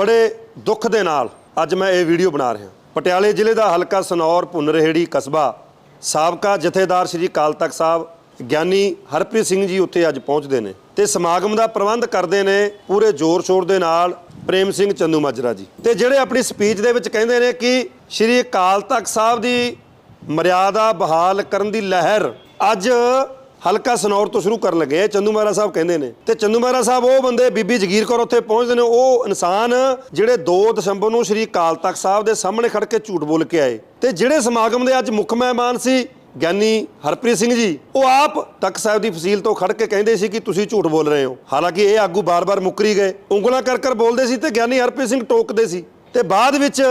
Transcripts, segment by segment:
ਬੜੇ ਦੁੱਖ ਦੇ ਨਾਲ ਅੱਜ ਮੈਂ ਇਹ ਵੀਡੀਓ ਬਣਾ ਰਿਹਾ। ਪਟਿਆਲੇ ਜ਼ਿਲ੍ਹੇ ਦਾ ਹਲਕਾ ਸਨੌਰ ਭੁੰਨਰਹੇੜੀ ਕਸਬਾ ਸਾਬਕਾ ਜਥੇਦਾਰ ਸ੍ਰੀ ਅਕਾਲ ਤਖਤ ਸਾਹਿਬ ਗਿਆਨੀ ਹਰਪ੍ਰੀਤ ਸਿੰਘ ਜੀ ਉੱਥੇ ਅੱਜ ਪਹੁੰਚਦੇ ਨੇ ਤੇ ਸਮਾਗਮ ਦਾ ਪ੍ਰਬੰਧ ਕਰਦੇ ਨੇ ਪੂਰੇ ਜ਼ੋਰ ਸ਼ੋਰ ਦੇ ਨਾਲ ਪ੍ਰੇਮ ਸਿੰਘ ਚੰਦੂ ਮਾਜਰਾ ਜੀ। ਤੇ ਜਿਹੜੇ ਆਪਣੀ ਸਪੀਚ ਦੇ ਵਿੱਚ ਕਹਿੰਦੇ ਨੇ ਕਿ ਸ੍ਰੀ ਅਕਾਲ ਤਖਤ ਸਾਹਿਬ ਦੀ ਮਰਿਆਦਾ ਬਹਾਲ ਕਰਨ ਦੀ ਲਹਿਰ ਅੱਜ ਹਲਕਾ ਸਨੌਰ ਤੋਂ ਸ਼ੁਰੂ ਕਰਨ ਲੱਗੇ ਆ, ਚੰਦੂ ਮਹਾਰਾ ਸਾਹਿਬ ਕਹਿੰਦੇ ਨੇ। ਤੇ ਚੰਦੂ ਮਹਾਰਾ ਸਾਹਿਬ, ਉਹ ਬੰਦੇ ਬੀਬੀ ਜਗੀਰ ਕੌਰ ਉੱਥੇ ਪਹੁੰਚਦੇ ਨੇ, ਉਹ ਇਨਸਾਨ ਜਿਹੜੇ 2 ਦਸੰਬਰ ਨੂੰ ਸ੍ਰੀ ਅਕਾਲ ਤਖਤ ਸਾਹਿਬ ਦੇ ਸਾਹਮਣੇ ਖੜ ਕੇ ਝੂਠ ਬੋਲ ਕੇ ਆਏ। ਤੇ ਜਿਹੜੇ ਸਮਾਗਮ ਦੇ ਅੱਜ ਮੁੱਖ ਮਹਿਮਾਨ ਸੀ, ਗਿਆਨੀ ਹਰਪ੍ਰੀਤ ਸਿੰਘ ਜੀ, ਉਹ ਆਪ ਤਖਤ ਸਾਹਿਬ ਦੀ ਫਸੀਲ ਤੋਂ ਖੜ ਕੇ ਕਹਿੰਦੇ ਸੀ ਕਿ ਤੁਸੀਂ ਝੂਠ ਬੋਲ ਰਹੇ ਹੋ। ਹਾਲਾਂਕਿ ਇਹ ਆਗੂ ਬਾਰ-ਬਾਰ ਮੁੱਕਰੀ ਗਏ। ਉਂਗਲਾਂ ਕਰ ਕਰ ਬੋਲਦੇ ਸੀ ਤੇ ਗਿਆਨੀ ਹਰਪ੍ਰੀਤ ਸਿੰਘ ਟੋਕਦੇ ਸੀ। ਤੇ ਬਾਅਦ ਵਿੱਚ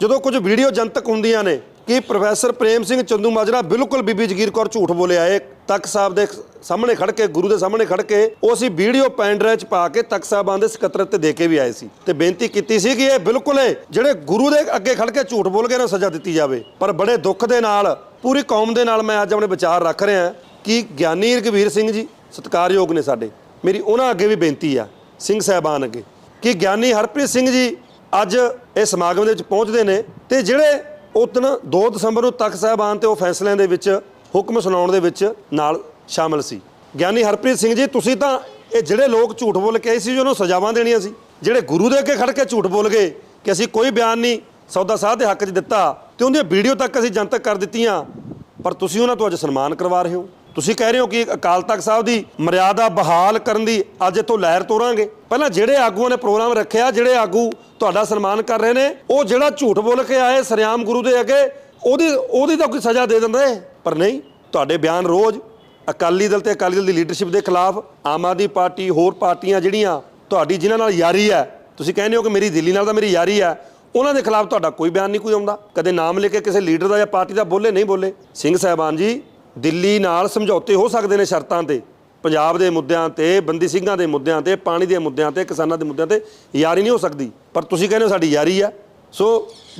ਜਦੋਂ ਕੁਝ ਵੀਡੀਓ ਜਨਤਕ ਹੁੰਦੀਆਂ ਨੇ ਕਿ ਪ੍ਰੋਫੈਸਰ ਪ੍ਰੇਮ ਸਿੰਘ ਚੰਦੂ ਮਾਜਰਾ ਬਿਲਕੁਲ ਬੀਬੀ ਜਗੀਰ ਕੌਰ ਝੂਠ ਬੋਲਿਆ ਆਏ ਤਖਤ ਸਾਹਿਬ ਦੇ ਸਾਹਮਣੇ ਖੜ ਕੇ, ਗੁਰੂ ਦੇ ਸਾਹਮਣੇ ਖੜ ਕੇ, ਉਹ ਅਸੀਂ ਵੀਡੀਓ ਪੈਨ ਡਰਾਈਵ ਚ ਪਾ ਕੇ ਤਖਤ ਸਾਹਿਬਾਨ ਦੇ ਸਕੱਤਰਤ ਤੇ ਦੇ ਕੇ ਵੀ ਆਏ ਸੀ ਤੇ ਬੇਨਤੀ ਕੀਤੀ ਸੀ ਕਿ ਇਹ ਬਿਲਕੁਲ ਇਹ ਜਿਹੜੇ ਗੁਰੂ ਦੇ ਅੱਗੇ ਖੜ ਕੇ ਝੂਠ ਬੋਲ ਗਏ ਨਾ ਸਜ਼ਾ ਦਿੱਤੀ ਜਾਵੇ। ਪਰ ਬੜੇ ਦੁੱਖ ਦੇ ਨਾਲ, ਪੂਰੀ ਕੌਮ ਦੇ ਨਾਲ ਮੈਂ ਅੱਜ ਆਪਣੇ ਵਿਚਾਰ ਰੱਖ ਰਿਹਾ ਕਿ ਗਿਆਨੀ ਰਘਵੀਰ ਸਿੰਘ ਜੀ ਸਤਿਕਾਰਯੋਗ ਨੇ ਸਾਡੇ। ਮੇਰੀ ਉਹਨਾਂ ਅੱਗੇ ਵੀ ਬੇਨਤੀ ਆ, ਸਿੰਘ ਸਾਹਿਬਾਨ ਅੱਗੇ, ਕਿ ਗਿਆਨੀ ਹਰਪ੍ਰੀਤ ਸਿੰਘ ਜੀ ਅੱਜ ਇਹ ਸਮਾਗਮ ਦੇ ਵਿੱਚ ਪਹੁੰਚਦੇ ਨੇ ਤੇ ਜਿਹੜੇ ਉਤਨ 2 ਦਸੰਬਰ ਨੂੰ ਤਖਤ ਸਾਹਿਬਾਨ ਤੇ ਉਹ ਫੈਸਲਿਆਂ ਦੇ ਵਿੱਚ ਹੁਕਮ ਸੁਣਾਉਣ ਦੇ ਵਿੱਚ ਨਾਲ ਸ਼ਾਮਲ ਸੀ। ਗਿਆਨੀ ਹਰਪ੍ਰੀਤ ਸਿੰਘ ਜੀ, ਤੁਸੀਂ ਤਾਂ ਇਹ ਜਿਹੜੇ ਲੋਕ ਝੂਠ ਬੋਲ ਕੇ ਆਏ ਸੀ ਜੀ ਉਹਨੂੰ ਸਜ਼ਾਵਾਂ ਦੇਣੀਆਂ ਸੀ, ਜਿਹੜੇ ਗੁਰੂ ਦੇ ਅੱਗੇ ਖੜ ਕੇ ਝੂਠ ਬੋਲ ਗਏ ਕਿ ਅਸੀਂ ਕੋਈ ਬਿਆਨ ਨਹੀਂ, ਸੌਦਾ ਸਾਧ ਦੇ ਹੱਕ 'ਚ ਦਿੱਤਾ, ਤੇ ਉਹਦੀਆਂ ਵੀਡੀਓ ਤੱਕ ਅਸੀਂ ਜਨਤਕ ਕਰ ਦਿੱਤੀਆਂ, ਪਰ ਤੁਸੀਂ ਉਹਨਾਂ ਤੋਂ ਅੱਜ ਸਨਮਾਨ ਕਰਵਾ ਰਹੇ ਹੋ। ਤੁਸੀਂ ਕਹਿ ਰਹੇ ਹੋ ਕਿ ਅਕਾਲ ਤਖਤ ਸਾਹਿਬ ਦੀ ਮਰਿਆਦਾ ਬਹਾਲ ਕਰਨ ਦੀ ਅੱਜ ਇੱਥੋਂ ਲਹਿਰ ਤੋਰਾਂਗੇ। ਪਹਿਲਾਂ ਜਿਹੜੇ ਆਗੂਆਂ ਨੇ ਪ੍ਰੋਗਰਾਮ ਰੱਖਿਆ, ਜਿਹੜੇ ਆਗੂ ਤੁਹਾਡਾ ਸਨਮਾਨ ਕਰ ਰਹੇ ਨੇ, ਉਹ ਜਿਹੜਾ ਝੂਠ ਬੋਲ ਕੇ ਆਏ ਸਰਿਆਮ ਗੁਰੂ ਦੇ ਅੱਗੇ, ਉਹਦੀ ਉਹਦੀ ਤਾਂ ਕੋਈ ਸਜ਼ਾ ਦੇ ਦਿੰਦੇ। ਪਰ ਨਹੀਂ, ਤੁਹਾਡੇ ਬਿਆਨ ਰੋਜ਼ ਅਕਾਲੀ ਦਲ ਤੇ ਅਕਾਲੀ ਦਲ ਦੀ ਲੀਡਰਸ਼ਿਪ ਦੇ ਖਿਲਾਫ ਆਮ ਆਦਮੀ ਪਾਰਟੀ, ਹੋਰ ਪਾਰਟੀਆਂ ਜਿਹੜੀਆਂ ਤੁਹਾਡੀ ਜਿਨ੍ਹਾਂ ਨਾਲ ਯਾਰੀ ਹੈ, ਤੁਸੀਂ ਕਹਿੰਦੇ ਹੋ ਕਿ ਮੇਰੀ ਦਿੱਲੀ ਨਾਲ ਤਾਂ ਮੇਰੀ ਯਾਰੀ ਹੈ, ਉਹਨਾਂ ਦੇ ਖਿਲਾਫ ਤੁਹਾਡਾ ਕੋਈ ਬਿਆਨ ਨਹੀਂ ਕੋਈ ਆਉਂਦਾ। ਕਦੇ ਨਾਮ ਲੈ ਕੇ ਕਿਸੇ ਲੀਡਰ ਦਾ ਜਾਂ ਪਾਰਟੀ ਦਾ ਬੋਲੇ, ਨਹੀਂ ਬੋਲੇ। ਸਿੰਘ ਸਾਹਿਬਾਨ ਜੀ, ਦਿੱਲੀ ਨਾਲ ਸਮਝੌਤੇ ਹੋ ਸਕਦੇ ਨੇ ਸ਼ਰਤਾਂ ਤੇ। ਪੰਜਾਬ ਦੇ ਮੁੱਦਿਆਂ ਤੇ, ਬੰਦੀ ਸਿੰਘਾਂ ਦੇ ਮੁੱਦਿਆਂ ਤੇ, ਪਾਣੀ ਦੇ ਮੁੱਦਿਆਂ ਤੇ, ਕਿਸਾਨਾਂ ਦੇ ਮੁੱਦਿਆਂ ਤੇ ਯਾਰੀ ਨਹੀਂ ਹੋ ਸਕਦੀ। ਪਰ ਤੁਸੀਂ ਕਹਿੰਦੇ ਹੋ ਸਾਡੀ ਯਾਰੀ ਆ ਸੋ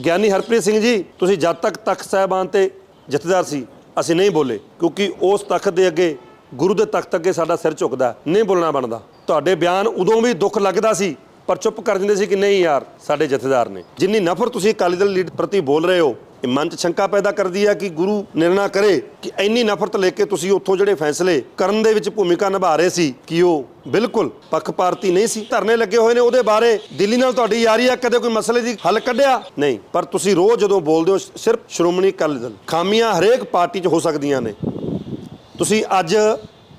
ਗਿਆਨੀ ਹਰਪ੍ਰੀਤ ਸਿੰਘ ਜੀ, ਤੁਸੀਂ ਜਦ ਤੱਕ ਤਖਤ ਸਾਹਿਬਾਨ ਤੇ ਜਥੇਦਾਰ ਸੀ ਅਸੀਂ ਨਹੀਂ ਬੋਲੇ, ਕਿਉਂਕਿ ਉਸ ਤਖਤ ਦੇ ਅੱਗੇ, ਗੁਰੂ ਦੇ ਤਖਤ ਅੱਗੇ ਸਾਡਾ ਸਿਰ ਝੁਕਦਾ, ਨਹੀਂ ਬੋਲਣਾ ਬਣਦਾ। ਤੁਹਾਡੇ ਬਿਆਨ ਉਦੋਂ ਵੀ ਦੁੱਖ ਲੱਗਦਾ ਸੀ, ਪਰ ਚੁੱਪ ਕਰ ਦਿੰਦੇ ਸੀ ਕਿ ਨਹੀਂ ਯਾਰ, ਸਾਡੇ ਜਥੇਦਾਰ ਨੇ। ਜਿੰਨੀ ਨਫ਼ਰਤ ਤੁਸੀਂ ਅਕਾਲੀ ਦਲ ਲੀਡ ਪ੍ਰਤੀ ਬੋਲ ਰਹੇ ਹੋ ਇਹ ਮਨ 'ਚ ਸ਼ੰਕਾ ਪੈਦਾ ਕਰਦੀ ਹੈ ਕਿ ਗੁਰੂ ਨਿਰਣਾ ਕਰੇ ਕਿ ਇੰਨੀ ਨਫ਼ਰਤ ਲੈ ਕੇ ਤੁਸੀਂ ਉੱਥੋਂ ਜਿਹੜੇ ਫੈਸਲੇ ਕਰਨ ਦੇ ਵਿੱਚ ਭੂਮਿਕਾ ਨਿਭਾ ਰਹੇ ਸੀ ਕਿ ਉਹ ਬਿਲਕੁਲ ਪੱਖਪਾਤੀ ਨਹੀਂ ਸੀ। ਧਰਨੇ ਲੱਗੇ ਹੋਏ ਨੇ ਉਹਦੇ ਬਾਰੇ ਦਿੱਲੀ ਨਾਲ ਤੁਹਾਡੀ ਯਾਰੀ ਆ, ਕਦੇ ਕੋਈ ਮਸਲੇ ਦੀ ਹੱਲ ਕੱਢਿਆ? ਨਹੀਂ, ਪਰ ਤੁਸੀਂ ਰੋਜ਼ ਜਦੋਂ ਬੋਲਦੇ ਹੋ ਸਿਰਫ ਸ਼੍ਰੋਮਣੀ ਅਕਾਲੀ ਦਲ, ਖਾਮੀਆਂ ਹਰੇਕ ਪਾਰਟੀ 'ਚ ਹੋ ਸਕਦੀਆਂ ਨੇ। ਤੁਸੀਂ ਅੱਜ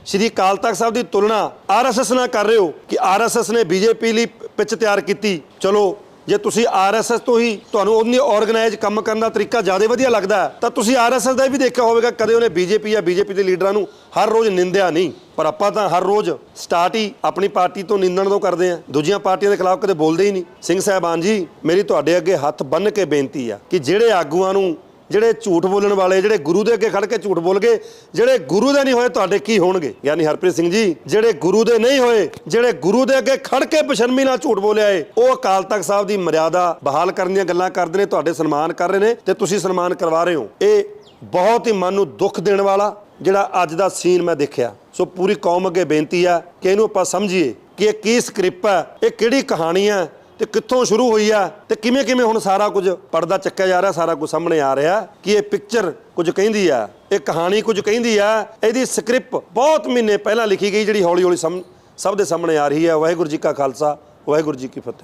ਸ਼੍ਰੀ ਅਕਾਲ ਤਖਤ ਸਾਹਿਬ ਦੀ ਤੁਲਨਾ ਆਰਐਸਐਸ ਨਾਲ ਕਰ ਰਹੇ ਹੋ ਕਿ ਆਰਐਸਐਸ ਨੇ ਬੀਜੇਪੀ ਲਈ ਪਿੱਚ ਤਿਆਰ ਕੀਤੀ। ਚਲੋ ਜੇ ਤੁਸੀਂ ਆਰਐਸਐਸ ਤੋਂ ਹੀ ਤੁਹਾਨੂੰ ਉਹਨੇ ਆਰਗੇਨਾਈਜ਼ ਕੰਮ ਕਰਨ ਦਾ ਤਰੀਕਾ ਜ਼ਿਆਦਾ ਵਧੀਆ ਲੱਗਦਾ ਤਾਂ ਤੁਸੀਂ ਆਰਐਸਐਸ ਦਾ ਵੀ ਦੇਖਿਆ ਹੋਵੇਗਾ, ਕਦੇ ਉਹਨੇ ਬੀਜੇਪੀ ਜਾਂ ਬੀਜੇਪੀ ਦੇ ਲੀਡਰਾਂ ਨੂੰ ਹਰ ਰੋਜ਼ ਨਿੰਦਿਆ ਨਹੀਂ। ਪਰ ਆਪਾਂ ਤਾਂ ਹਰ ਰੋਜ਼ ਸਟਾਰਟ ਹੀ ਆਪਣੀ ਪਾਰਟੀ ਤੋਂ ਨਿੰਦਣ ਤੋਂ ਕਰਦੇ ਆ ਦੂਜੀਆਂ ਪਾਰਟੀਆਂ ਦੇ ਖਿਲਾਫ ਕਦੇ ਬੋਲਦੇ ਹੀ ਨਹੀਂ। ਸਿੰਘ ਸਾਹਿਬਾਨ ਜੀ, ਮੇਰੀ ਤੁਹਾਡੇ ਅੱਗੇ ਹੱਥ ਬੰਨ੍ਹ ਕੇ ਬੇਨਤੀ ਆ ਕਿ ਜਿਹੜੇ ਆਗੂਆਂ ਨੂੰ ਜਿਹੜੇ ਝੂਠ ਬੋਲਣ ਵਾਲੇ, ਜਿਹੜੇ ਗੁਰੂ ਦੇ ਅੱਗੇ ਖੜ ਕੇ ਝੂਠ ਬੋਲ ਗਏ, ਜਿਹੜੇ ਗੁਰੂ ਦੇ ਨਹੀਂ ਹੋਏ, ਤੁਹਾਡੇ ਕੀ ਹੋਣਗੇ? ਯਾਨੀ ਹਰਪ੍ਰੀਤ ਸਿੰਘ ਜੀ, ਜਿਹੜੇ ਗੁਰੂ ਦੇ ਨਹੀਂ ਹੋਏ, ਜਿਹੜੇ ਗੁਰੂ ਦੇ ਅੱਗੇ ਖੜ ਕੇ ਬਸ਼ਰਮੀ ਨਾਲ ਝੂਠ ਬੋਲਿਆ ਏ, ਉਹ ਅਕਾਲ ਤਖਤ ਸਾਹਿਬ ਦੀ ਮਰਿਆਦਾ ਬਹਾਲ ਕਰਨ ਦੀਆਂ ਗੱਲਾਂ ਕਰਦੇ ਨੇ, ਤੁਹਾਡੇ ਸਨਮਾਨ ਕਰ ਰਹੇ ਨੇ ਤੇ ਤੁਸੀਂ ਸਨਮਾਨ ਕਰਵਾ ਰਹੇ ਹੋ। ਇਹ ਬਹੁਤ ਹੀ ਮਨ ਨੂੰ ਦੁੱਖ ਦੇਣ ਵਾਲਾ ਜਿਹੜਾ ਅੱਜ ਦਾ ਸੀਨ ਮੈਂ ਦੇਖਿਆ। ਸੋ ਪੂਰੀ ਕੌਮ ਅੱਗੇ ਬੇਨਤੀ ਆ ਕਿ ਇਹਨੂੰ ਆਪਾਂ ਸਮਝੀਏ ਕਿ ਇਹ ਕੀ ਸਕ੍ਰਿਪ ਹੈ ਇਹ ਕਿਹੜੀ ਕਹਾਣੀ ਹੈ ਤੇ ਕਿੱਥੋਂ ਸ਼ੁਰੂ ਹੋਈ ਆ ਤੇ ਕਿਵੇਂ ਕਿਵੇਂ ਹੁਣ ਸਾਰਾ ਕੁਝ ਪਰਦਾ ਚੱਕਿਆ ਜਾ ਰਿਹਾ, ਸਾਰਾ ਕੁਝ ਸਾਹਮਣੇ ਆ ਰਿਹਾ ਕਿ ਇਹ ਪਿਕਚਰ ਕੁਝ ਕਹਿੰਦੀ ਆ, ਇਹ ਕਹਾਣੀ ਕੁਝ ਕਹਿੰਦੀ ਆ, ਇਹਦੀ ਸਕ੍ਰਿਪਟ ਬਹੁਤ ਮਹੀਨੇ ਪਹਿਲਾਂ ਲਿਖੀ ਗਈ ਜਿਹੜੀ ਹੌਲੀ ਹੌਲੀ ਸਭ ਦੇ ਸਾਹਮਣੇ ਆ ਰਹੀ ਹੈ ਵਾਹਿਗੁਰੂ ਜੀ ਕਾ ਖਾਲਸਾ, ਵਾਹਿਗੁਰੂ ਜੀ ਕੀ ਫਤਿਹ।